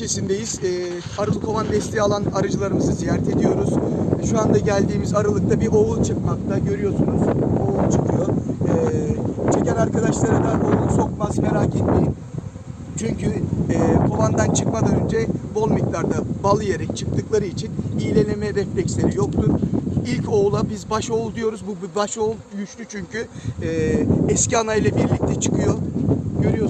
ilçesindeyiz. Ee, Arılı kovan desteği alan arıcılarımızı ziyaret ediyoruz. Şu anda geldiğimiz Arılık'ta bir oğul çıkmakta. Görüyorsunuz oğul çıkıyor. Ee, çeken arkadaşlara da oğul sokmaz merak etmeyin. Çünkü e, kovandan çıkmadan önce bol miktarda bal yiyerek çıktıkları için iğneleme refleksleri yoktur. İlk oğula biz baş oğul diyoruz. Bu baş oğul güçlü çünkü e, eski ana ile birlikte çıkıyor. Görüyorsunuz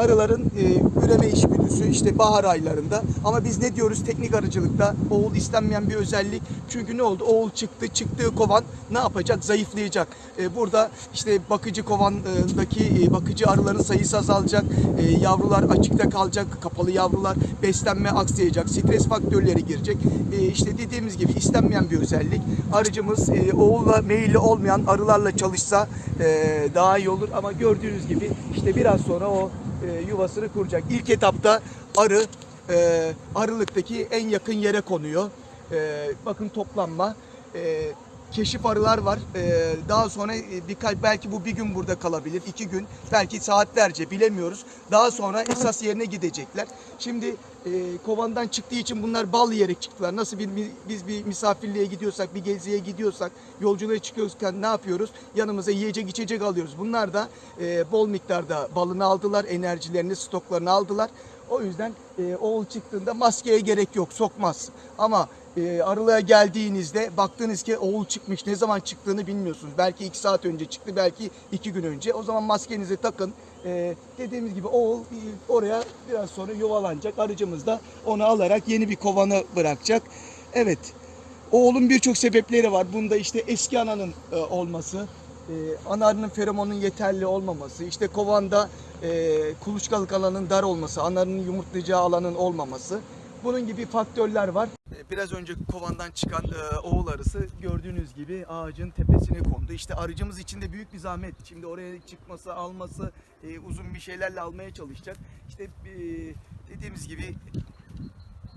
arıların e, üreme içgüdüsü işte bahar aylarında. Ama biz ne diyoruz teknik arıcılıkta? Oğul istenmeyen bir özellik. Çünkü ne oldu? Oğul çıktı, çıktığı kovan ne yapacak? Zayıflayacak. E, burada işte bakıcı kovandaki e, bakıcı arıların sayısı azalacak. E, yavrular açıkta kalacak. Kapalı yavrular beslenme aksayacak. Stres faktörleri girecek. E, işte dediğimiz gibi istenmeyen bir özellik. Arıcımız e, oğulla meyilli olmayan arılarla çalışsa e, daha iyi olur. Ama gördüğünüz gibi işte biraz sonra o e, yuvasını kuracak. İlk etapta arı e, arılıktaki en yakın yere konuyor. E, bakın toplanma. E, keşif arılar var. E, daha sonra e, birkaç belki bu bir gün burada kalabilir, iki gün, belki saatlerce bilemiyoruz. Daha sonra esas yerine gidecekler. Şimdi e, kovandan çıktığı için bunlar bal yiyerek çıktılar. Nasıl bir biz bir misafirliğe gidiyorsak, bir geziye gidiyorsak, yolculuğa çıkıyorken ne yapıyoruz? Yanımıza yiyecek içecek alıyoruz. Bunlar da e, bol miktarda balını aldılar, enerjilerini, stoklarını aldılar. O yüzden e, oğul çıktığında maskeye gerek yok, sokmaz. Ama e, geldiğinizde baktınız ki oğul çıkmış, ne zaman çıktığını bilmiyorsunuz. Belki iki saat önce çıktı, belki iki gün önce. O zaman maskenizi takın. E, dediğimiz gibi oğul oraya biraz sonra yuvalanacak. Arıcımız da onu alarak yeni bir kovanı bırakacak. Evet, oğulun birçok sebepleri var. Bunda işte eski ananın e, olması, e, ana arının feromonun yeterli olmaması, işte kovanda e, kuluçkalık alanın dar olması, ana arının yumurtlayacağı alanın olmaması. Bunun gibi faktörler var. Biraz önce kovandan çıkan e, oğul arısı gördüğünüz gibi ağacın tepesine kondu. İşte arıcımız için de büyük bir zahmet. Şimdi oraya çıkması, alması, e, uzun bir şeylerle almaya çalışacak. İşte e, dediğimiz gibi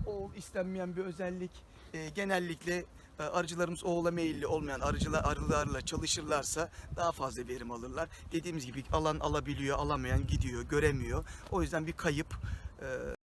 oğul istenmeyen bir özellik. E, genellikle e, arıcılarımız oğula meyilli olmayan arıcılar arılarla çalışırlarsa daha fazla verim alırlar. Dediğimiz gibi alan alabiliyor, alamayan gidiyor, göremiyor. O yüzden bir kayıp. E,